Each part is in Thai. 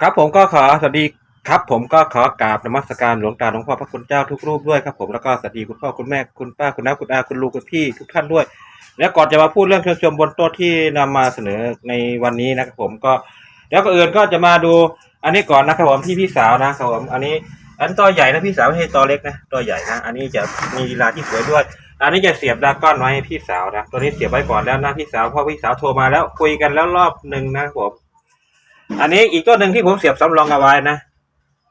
ครับผมก็ขอสวัสดีครับผมก็ขอกราบนมัสการหลวงตาหลวงพ่อพระคุณเจ้าทุกรูปด้วยครับผมแล้วก็สวัสดีคุณพ่อคุณแม่คุณป้าคุณน้าคุณอาคุณลูกคุณพี่ทุกท่านด้วย แล้วก่อนจะมาพูดเรื่องเครื่องชมบนโต๊ะที่นำมาเสนอในวันนี้นะครับผมก็แล้วก็อื่นก็จะมาดูอันนี้ก่อนนะครับผมที่พี่สาวนะครับผมอันนี้อันตัวใหญ่นะพี่สาวไม่ใช่ตัวเล็กนะตัวใหญ่นะอันนี้จะมีลีลาที่สวยด้วย อันนี้จะเสียบดราก้อนไว้ให้พี่สาวนะตัวนี้เสียบไว้ก่อนแล้วนะพี่สาวเพราะพี่สาวโทรมาแล้วคุยกันแล้วรอบหนึ่งนะครับผม อันนี้อีกตัวหนึ่งที่ผมเสียบสำรองเอาไว้นะ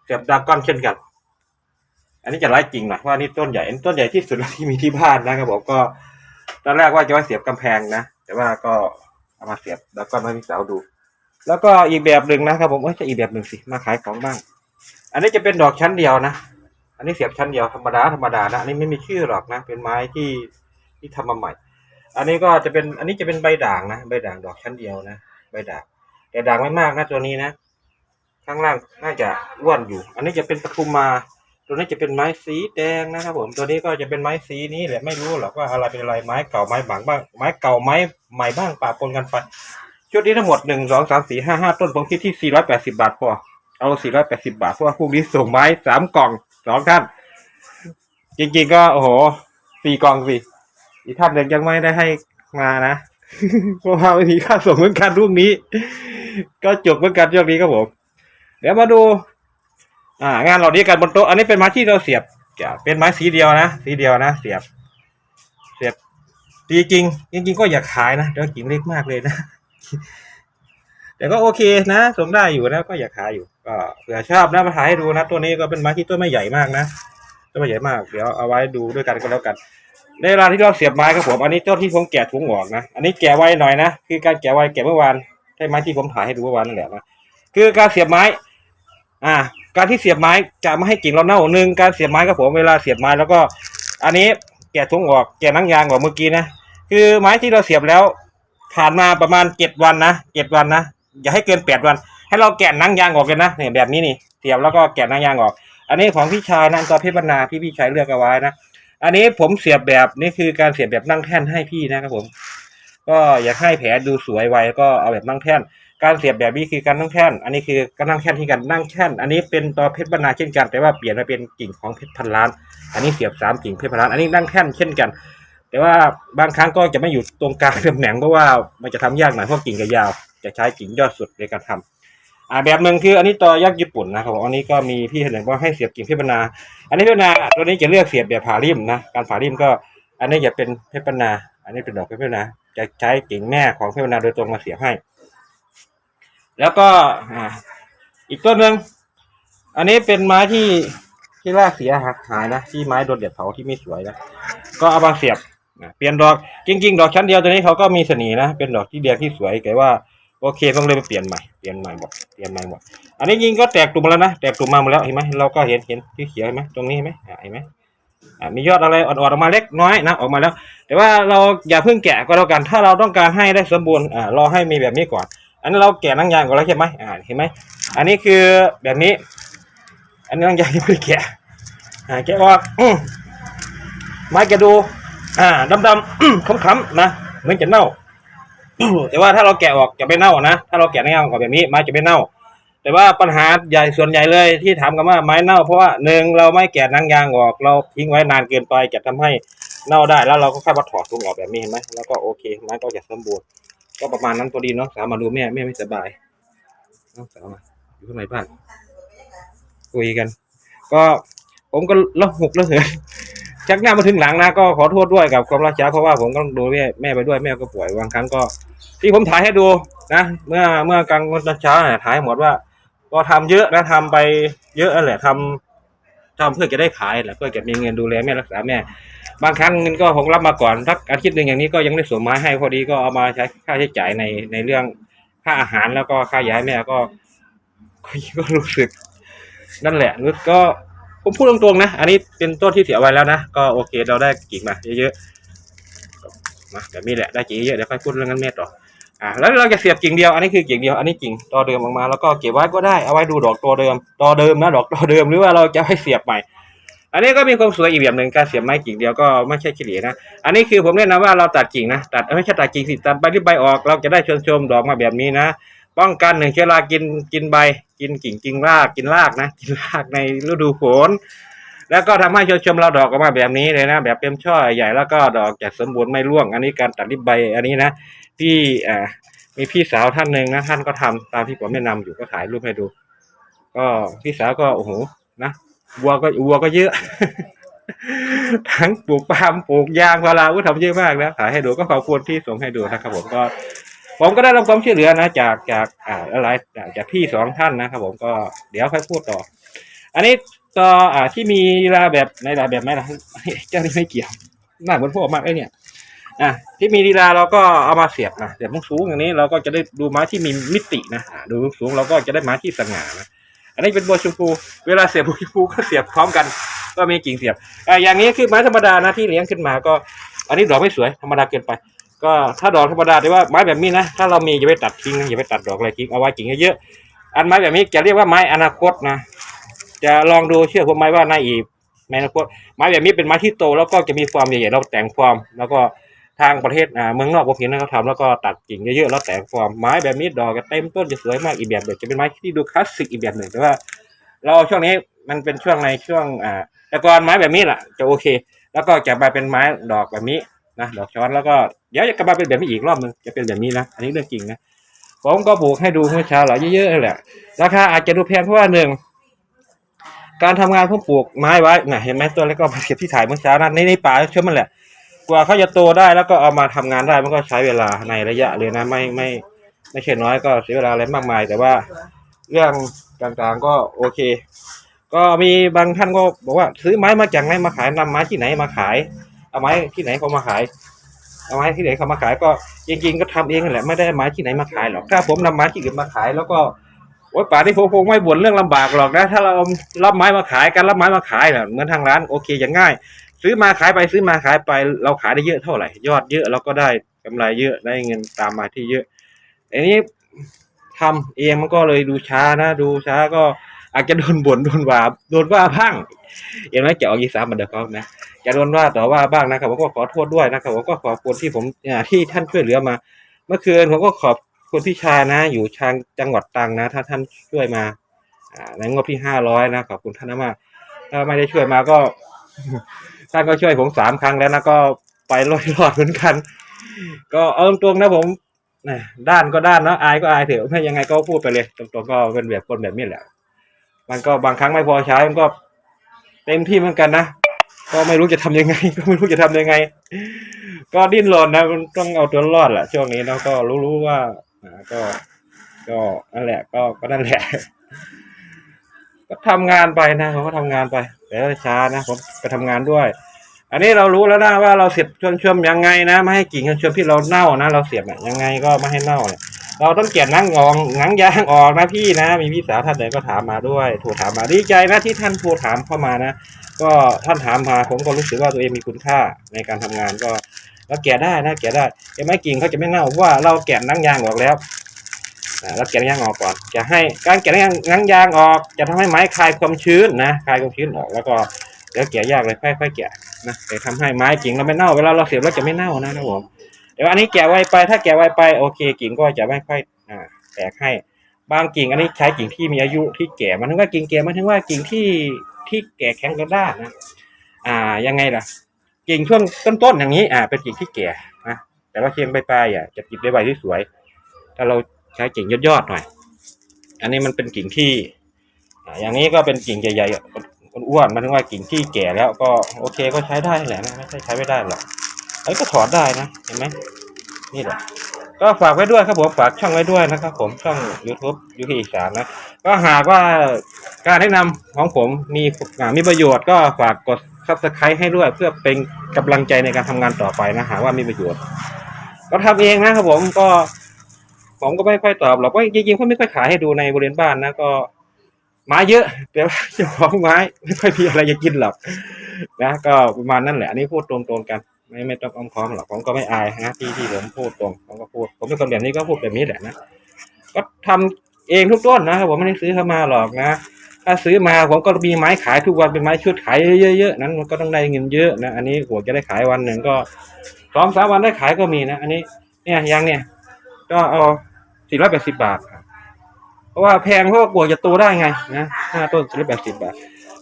เสียบดาก้อนเช่นกัน อันนี้จะไล่จริงน่อยเพราะอันนี้ต้นใหญ่ต้นใหญ่ที่สุดที่มีที่บ้านนะครับผมก็ตอนแรกว่าจะไว้เสียบกำแพงนะ แต่ว่าก็เอามาเสียบดาก้อนให้พี่สาวดู แล้วก็อีกแบบหนึ่งนะครับผมไม่ใช่อีกแบบหนึ่งสิมาขายของบ้าง อันนี้จะเป็นดอกชั้นเดียวนะ อันนี้เสียบชั้นเดียวธรรมดาธรรมดานะ อันนี้ไม่มีชื่อหรอกนะ เป็นไม้ที่ที่ทำมาใหม่ อันนี้ก็จะเป็นอันนี้จะเป็นใบด่างนะ ใบด่างดอกชั้นเดียวนะ ใบด่าง แต่ด่างไม่มากนะตัวนี้นะ ข้างล่างน่าจะอ้วนอยู่ อันนี้จะเป็นปทุมมา ตัวนี้จะเป็นไม้สีแดงนะครับ ผม ตัวนี้ก็จะเป็นไม้สีนี้แหละไม่รู้หรอกว่าอะไรเป็นอะไรไม้เก่าไม้บางบ้าง ไม้เก่าไม้ใหม่บ้างปะปนกันไปชุดนี้ทั้งหมดหนึ่งสองสามสี่ห้าห้าต้นผมคิดที่สี่ร้อยแปดสิบาทพอเอาสี่ร้อยแปดสิบาทเพราะว่าพวกนี้ส่งไม้สามกล่องสองท่าน จริงๆก็โอ้โหสี่กล่องสิอีกท่านหนึ่งยังไม่ได้ให้มานะเพราะว่าไม่มีค่าส่งเหมือนกันลูกนี้ ก็จบเหมือนกันช่วงนี้ครับผม เดี๋ยวมาดู อ่างานเหล่านี้กันบนโต๊ะอันนี้เป็นไม้ที่เราเสียบจะเป็นไม้สีเดียวนะ สีเดียวนะ เสียบ เสียบจริงจริงก็อยากขายนะแต่ว่ากิ่งเล็กมากเลยนะแต่ก็โอเคนะส่งได้อยู่นะก็อยากขายอยู่ก็เผื่อชอบนะมาถ่ายให้ดูนะ ตัวนี้ก็เป็นไม้ที่ต้นไม่ใหญ่มากนะต้นไม่ใหญ่มากเดี๋ยวเอาไว้ดูด้วยกันก็แล้วกันในเวลาที่เราเสียบไม้ครับผมอันนี้ต้นที่ผมแกะถุงออกนะ อันนี้แกะไว้หน่อยนะ คือการแกะไว้แกะเมื่อวาน ใช่ไม้ที่ผมถ่ายให้ดูเมื่อวานนั่นแหละนะคือการเสียบไม้ อ่า การที่เสียบไม้จะไม่ให้กิ่งเราเน่าหนึ่งการเสียบไม้ครับผมเวลาเสียบไม้แล้วก็ อันนี้แกะถุงออกแกะนังยางออกเมื่อกี้นะคือไม้ที่เราเสียบแล้ว ผ่านมาประมาณเจ็ดวันนะเจ็ดวันนะอย่าให้เกินแปดวัน ให้เราแกะนังยางออกเลยนะเนี่ยแบบนี้นี่เสียบแล้วก็แกะนังยางออก อันนี้ของพี่ชายนะตัวเพชรบรรณาที่พี่ชายเลือกเอาไว้นะอันนี้ผมเสียบแบบนี่คือการเสียบแบบนั่งแท่นให้พี่นะครับผม ก็อยากให้แผลดูสวยไวก็เอาแบบนั่งแท่น การเสียบแบบนี้คือการนั่งแท่น อันนี้คือการนั่งแท่นที่การนั่งแท่น อันนี้เป็นตัวเพชรบรรณาเช่นกัน แต่ว่าเปลี่ยนมาเป็นกิ่งของเพชรพันล้าน อันนี้เสียบสามกิ่งเพชรพันล้าน อันนี้นั่งแท่นเช่นกัน แต่ว่าบางครั้งก็จะไม่อยู่ตรงกลางตำแหน่งเพราะว่ามันจะทำยากหน่อยเพราะกิ่งจะยาว จะใช้กิ่งยอดสุดในการทำอ่าแบบหนึ่งคืออันนี้ตัวยักษ์ญี่ปุ่นนะครับอันนี้ก็มีพี่คนหนึ่งว่าให้เสียบกิ่งเพชรบรรณาอันนี้เพชรบรรณาตัวนี้จะเลือกเสียบแบบผ่าริมนะ การผ่าริมก็ อันนี้จะเป็นเพชรบรรณาอันนี้เป็นดอกเพชรบรรณาจะใช้กิ่งแม่ของเพชรบรรณาโดยตรงมาเสียบให้ แล้วก็อีกต้นหนึ่งอันนี้เป็นไม้ที่ที่รากเสียหักหายนะที่ไม้โดนเด็ดเผาที่ไม่สวยนะก็เอามาเสียบเปลี่ยนดอกจริงๆ ดอกชั้นเดียวตัวนี้เขาก็มีเสน่ห์นะ เป็นดอกที่เดียวที่สวยแต่ว่าโอเคต้องเลยไปเปลี่ยนใหม่เปลี่ยนใหม่หมดเปลี่ยนใหม่หมดอันนี้ยิงก็แตกตุ่มแล้วนะแตกตุ่มมาหมดแล้วเห็นไหมเราก็เห็นเห็นที่เขียวเห็นไหมตรงนี้เห็นไหมอ่าเห็นไหม มียอดอะไรอ่อนๆออกมาเล็กน้อยนะออกมาแล้ว แต่ว่าเราอย่าเพิ่งแกะก็แล้วกัน ถ้าเราต้องการให้ได้สมบูรณ์อ่ารอให้มีแบบนี้ก่อน อันนี้เราแกะนังยางก่อนแล้วใช่ไหมอ่าเห็นไหมอันนี้คือแบบนี้ อันนี้นังยางยังไม่ได้แกะอ่าแกะออกอืไม้แกะดู อ่าดำๆขำๆนะเหมือนจะเน่าแต่ว่าถ้าเราแกะออกจะไม่เน่านะถ้าเราแกะนังยางออกแบบนี้ไม้จะไม่เน่า แต่ว่าปัญหาใหญ่ส่วนใหญ่เลยที่ถามกันว่าไม้เน่าเพราะว่าหนึ่งเราไม่แกะนังยางออก เราทิ้งไว้นานเกินไปจะทำให้เน่าได้แล้วเราก็แค่มาถอดถุงออกแบบนี้เห็นไหมแล้วก็โอเคไม้ก็จะสมบูรณ์ก็ประมาณนั้นตัวดีเนาะสาวมาดูแม่แม่ไม่สบายน้องสาวมาอยู่ข้างในบ้านคุยกัน ก็ผมก็ละหกละเหินชักหน้ามาถึงหลังนะก็ขอโทษด้วยกับความรักช้าเพราะว่าผมก็ต้องดูแม่แม่ไปด้วยแม่ก็ป่วยบางครั้งก็ ที่ผมถ่ายให้ดูนะ เมื่อเมื่อกลางวันเช้าเนี่ยถ่ายหมดว่า ก็ทำเยอะนะทำไปเยอะแหละทำทำเพื่อจะได้ขายแหละเพื่อจะมีเงินดูแลแม่รักษาแม่ บางครั้งเงินก็ผมรับมาก่อนสักอาทิตย์หนึ่งอย่างนี้ก็ยังได้ส่งมาให้พอดีก็เอามาใช้ค่าใช้จ่ายในในเรื่องค่าอาหารแล้วก็ค่ายาให้แม่ก็ก็รู้สึก นั่นแหละรู้สึกก็ผมพูดตรงๆนะ อันนี้เป็นต้นที่เสียไว้แล้วนะ ก็โอเคเราได้กิ่งมาเยอะๆมาแบบนี้แหละได้กิ่งเยอะเดี๋ยวค่อยพูดเรื่องนั้นแม่ต่อ อ่าแล้วเราจะเสียบกิ่งเดียว อันนี้คือกิ่งเดียว อันนี้กิ่งตอเดิมออกมา แล้วก็เก็บไว้ก็ได้ เอาไว้ดูดอกตัวเดิมตอเดิมนะดอกตอเดิมหรือว่าเราจะให้เสียบใหม่ อันนี้ก็มีความสวยอีกแบบหนึ่งการเสียบไม้กิ่งเดียวก็ไม่ใช่เฉลี่ยนะ อันนี้คือผมแนะนำว่าเราตัดกิ่งนะ ตัดไม่ใช่ตัดกิ่งสิตัดใบหรือใบออก เราจะได้ชมชมดอกมาแบบนี้นะ ป้องกันหนึ่งเชื้อรากินกินใบ กินกิ่งกินราก กินรากนะ กินรากในฤดูฝน แล้วก็ทำให้ชมชมเราดอกออกมาแบบนี้เลยนะ แบบเป็นช่อใหญ่แล้วก็ดอกจะสมบูรณ์ไม่ร่วง อันนี้การตัดริบใบอันนี้นะที่อ่ามีพี่สาวท่านหนึ่งนะท่านก็ทำตามที่ผมแนะนำอยู่ก็ถ่ายรูปให้ดู ก็พี่สาวก็โอ้โหนะวัวก็วัวก็เยอะ ทั้งปลูกปาล์มปลูกยางพาราอุ้ยทำเยอะมากนะถ่ายให้ดูก็ขอบคุณที่ส่งให้ดูนะครับผมก็ผมก็ได้รับความช่วยเหลือนะ จากจากอ่าอะไรจากจากพี่สองท่านนะครับผมก็เดี๋ยวค่อยพูดต่อ อันนี้ ต่ออ่าที่มีลีลาแบบในลาแบบไหนล่ะเจ้านี่ไม่เกี่ยวหน้าเหมือนพวกมากไอ้เนี่ยอะที่มีลีลาเราก็เอามาเสียบนะเสียบสูงอย่างนี้เราก็จะได้ดูไม้ที่มีมิตินะดูสูงเราก็จะได้ไม้ที่สง่านะอันนี้เป็นบัวชมพูเวลาเสียบบัวชมพูก็เสียบพร้อมกัน ก็มีกิ่งเสียบอ่าอย่างนี้คือไม้ธรรมดานะที่เลี้ยงขึ้นมาก็ อันนี้ดอกไม่สวยธรรมดาเกินไป ก็ถ้าดอกธรรมดาแต่ว่าไม้แบบนี้นะถ้าเรามีอย่าไปตัดทิ้งนะอย่าไปตัดดอกอะไรทิ้งเอาไว้กิ่งเยอะๆอันไม้แบบนี้จะเรียกว่าไม้อนาคตนะ จะลองดูเชื่อผมไหมว่าในอีกในอนาคตไม้แบบนี้เป็นไม้ที่โตแล้วก็จะมีฟอร์มใหญ่ๆเราแต่งฟอร์มแล้วก็ทางประเทศอ่าเมืองนอกผมเห็นนะเขาทำแล้วก็ตัดกิ่งเยอะๆแล้วแต่งฟอร์มไม้แบบนี้ดอกจะเต็มต้นจะสวยมากอีกแบบหนึ่งจะเป็นไม้ที่ดูคลาสสิกอีกแบบหนึ่งแต่ว่า เราช่วงนี้มันเป็นช่วงในช่วงอ่าแต่ก่อนไม้แบบนี้แหละจะโอเค แล้วก็จะมาเป็นไม้ดอกแบบนี้นะดอกช้อนแล้วก็เดี๋ยวจะกลับมาเป็นแบบนี้อีกรอบหนึงจะเป็นแบบนี้นะอันนี้เรื่องจริงนะผมก็ปลูกให้ดูเมื่อเช้าหลายเยอะๆนั่แหละราคาอาจจะดูแพงเพราะว่าหนึ่ง การทำงานผมปลูกไม้ไว้น่ะเห็นไหมตัวเล็กก็มาเก็บที่ถ่ายเมื่อเช้านะในในป่าเชื่อมันแหละ กว่าเขาจะโตได้แล้วก็เอามาทำงานได้มันก็ใช้เวลาในระยะเลยนะไม่ไม่ไม่ใช่น้อยก็เสียเวลาอะไรมากมาย แต่ว่าเรื่องต่างๆก็โอเค ก็มีบางท่านก็บอกว่า ซื้อไม้มาจากไหนมาขายนำไม้ที่ไหนมาขาย เอาไม้ที่ไหนเขามาขาย เอาไม้ที่ไหนเขามาขายก็จริงๆก็ทำเองนั่นแหละไม่ได้ไม้ที่ไหนมาขายหรอกถ้าผมนำไม้ที่อื่นมาขายแล้วก็ อ๊ยป่านนี้ผมคงไม่บ่นเรื่องลำบากหรอกนะ ถ้าเรารับไม้มาขายการรับไม้มาขายน่ะเหมือนทางร้านโอเคอย่างง่าย ซื้อมาขายไปซื้อมาขายไป เราขายได้เยอะเท่าไหร่ ยอดเยอะเราก็ได้กำไรเยอะได้เงินตามมาที่เยอะอันนี้ทำเองมันก็เลยดูช้านะดูช้าก็อาจจะโดนบ่นโดนว่าโดนว่าพังเห็นไหมจะออกอีสานเหมือนเดิมครับนะจะโดนว่าต่อว่าบ้างนะครับผมก็ขอโทษด้วยนะครับผมก็ขอบคุณที่ผมที่ท่านช่วยเหลือมา เมื่อคืนผมก็ขอบ คุณพี่ชานะ อยู่ทางจังหวัดตรังนะ ถ้าท่านช่วยมาในงบที่ห้าร้อยนะขอบคุณท่านมากถ้าไม่ได้ช่วยมาก็ท่านก็ช่วยผมสามครั้งแล้วนะก็ไปรอดรอดเหมือนกัน ก็เอาตรงนะผมด้านก็ด้านเนะอายก็อายเถอะไม่ยังไงก็พูดไปเลยตรงๆก็เป็นแบบคนแบบนี้แหละ มันก็บางครั้งไม่พอใช้มันก็เต็มที่เหมือนกันนะก็ไม่รู้จะทำยังไง ก็ไม่รู้จะทำยังไง ก็ดิ้นรนนะต้องเอาตัวรอดแหละช่วงนี้แล้วก็รู้ๆว่า อ่าก็ก็นั่นแหละ ก็ก็นั่นแหละ ก็ทำงานไปนะผมก็ทำงานไปแต่ก็ช้านะผมไปทำงานด้วย อันนี้เรารู้แล้วนะว่าเราเสียบชวนชวมยังไงนะไม่ให้กิ่งชวนชวมที่เราเน่านะเราเสียบเนี่ยยังไงก็ไม่ให้เน่าเนี่ยเราต้องเก็บนังงองหนังยางออกนะพี่นะ มีพี่สาวท่านไหนก็ถามมาด้วยโทรถามมาดีใจนะที่ท่านโทรถามเข้ามานะ ก็ท่านถามมาผมก็รู้สึกว่าตัวเองมีคุณค่าในการทำงานก็ แล้วแกะได้นะแกะได้แต่ไม่กิ่งเขาจะไม่เน่าเพราะว่าเราแกะนังยางออกแล้วอ่าแล้วแกะยางออกก่อน จะให้การแกะยางนังยางออก จะทำให้ไม้คลายความชื้นนะคลายความชื้นออกแล้วก็เดี๋ยวแกะยากเลยค่อยๆแกะนะแต่ทำให้ไม้กิ่งเราไม่เน่าเวลาเราเสียบแล้วจะไม่เน่านะครับผมเดี๋ยวอันนี้แกะไวไปถ้าแกะไวไปโอเคกิ่งก็จะไม่ค่อยแตกให้บางกิ่งอันนี้ใช้กิ่งที่มีอายุที่แก่มันถึงว่ากิ่งแก่มันถึงว่ากิ่งที่ที่แก่แข็งกระด้างนะอ่ายังไงล่ะ กิ่งช่วงต้นๆอย่างนี้ อ่า เป็นกิ่งที่แก่นะแต่ว่าเชียงปลายๆอะจะกิบได้ใบที่สวย ถ้าเราใช้กิ่งยอดๆหน่อย อันนี้มันเป็นกิ่งที่ออย่างนี้ก็เป็นกิ่งใหญ่ๆอ้วนๆมันถึงว่ากิ่งที่แก่แล้วก็โอเคก็ใช้ได้แหละนะไม่ใช่ใช้ไม่ได้หรอกไอ้ก็ถอดได้นะเห็นไหมนี่แหละก็ฝากไว้ด้วยครับผมฝากช่องไว้ด้วยนะครับ ผมช่อง YouTube ยูทีอีสานนะ ก็หากว่าการแนะนำของผมมีมีประโยชน์ก็ฝากกด subscribe ให้ด้วยเพื่อเป็นกำลังใจในการทำงานต่อไปนะหาว่ามีประโยชน์ ก็ทำเองนะครับผมก็ผมก็ไม่ค่อยตอบหรอกว่าจริงๆเขาไม่ค่อยขายให้ดูในบริเวณบ้านนะก็ไม้เยอะแต่ว่าเจ้าของไม้ไม่ค่อยมีอะไรจะกินหรอกนะก็ประมาณนั้นแหละอันนี้พูดตรงๆกัน ไม่ไม่ต้องอ้อมค้อมหรอกผมก็ไม่อายนะที่ที่ผมพูดตรงผมก็พูดผมเป็นคนแบบนี้ก็พูดแบบนี้แหละนะก็ทำเองทุกต้นนะครับผมไม่ได้ซื้อเข้ามาหรอกนะ ถ้าซื้อมาผมก็มีไม้ขายทุกวันเป็นไม้ชุดขายเยอะๆนั้นมันก็ต้องได้เงินเยอะนะอันนี้หัวจะได้ขายวันหนึ่งก็สองสามวันได้ขายก็มีนะ อันนี้เนี่ยยางเนี่ย ก็เอาสี่ร้อยแปดสิบบาทครับราะว่าแพงเพราะว่ากลัวจะโตได้ไงนะห้าต้นซื้อยแบบสิบบาท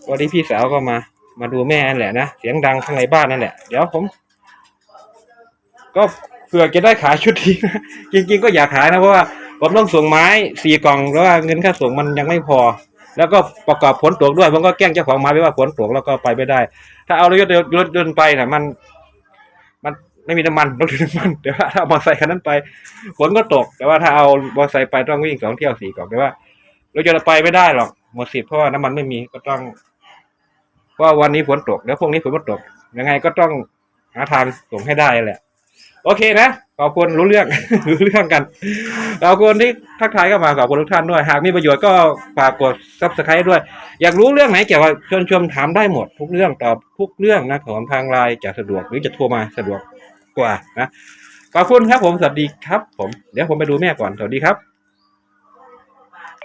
วันนี้พี่สาวก็มา มาดูแม่นั่นแหละนะเสียงดังข้างในบ้านนั่นแหละเดี๋ยวผม ก็เผื่อจะได้ขายชุดนี้นะจริง ๆ ก็อยากขายนะเพราะว่าผมต้องส่งไม้สี่กล่องแล้วว่าเงินค่าส่งมันยังไม่พอ แล้วก็ประกอบผลตรวจด้วยผมก็แกล้งเจ้าของไม้ไปว่าผลตรวจแล้วก็ไปไม่ได้ ถ้าเอารถยนต์รถยนต์ไปนะมัน มันไม่มีน้ำมันต้องถือน้ำมันแต่ว่าถ้าเอามอเตอร์ไซค์คันนั้นไปฝนก็ตก แต่ว่าถ้าเอามอเตอร์ไซค์ไปต้องวิ่งสองเที่ยวสี่กล่องแต่ว่ารถยนต์ไปไม่ได้หรอกหมดสิทธิ์เพราะว่าน้ำมันไม่มีก็ต้องเพราะว่าวันนี้ฝนตกแล้วพรุ่งนี้ฝนก็ตกยังไงก็ต้องหาทางส่งให้ได้แหละ โอเคนะ ขอบคุณรู้เรื่อง รู้เรื่องกัน ขอบคุณที่ทักทายเข้ามาขอบคุณทุกท่านด้วย หากมีประโยชน์ก็ฝากกดซับสไครต์ด้วย อยากรู้เรื่องไหนเกี่ยวกับชวนชมถามได้หมด ทุกเรื่องตอบทุกเรื่องนะของทางไลน์จะสะดวกหรือจะโทรมาสะดวกกว่านะ ขอบคุณครับผม สวัสดีครับผม เดี๋ยวผมไปดูแม่ก่อน สวัสดีครับ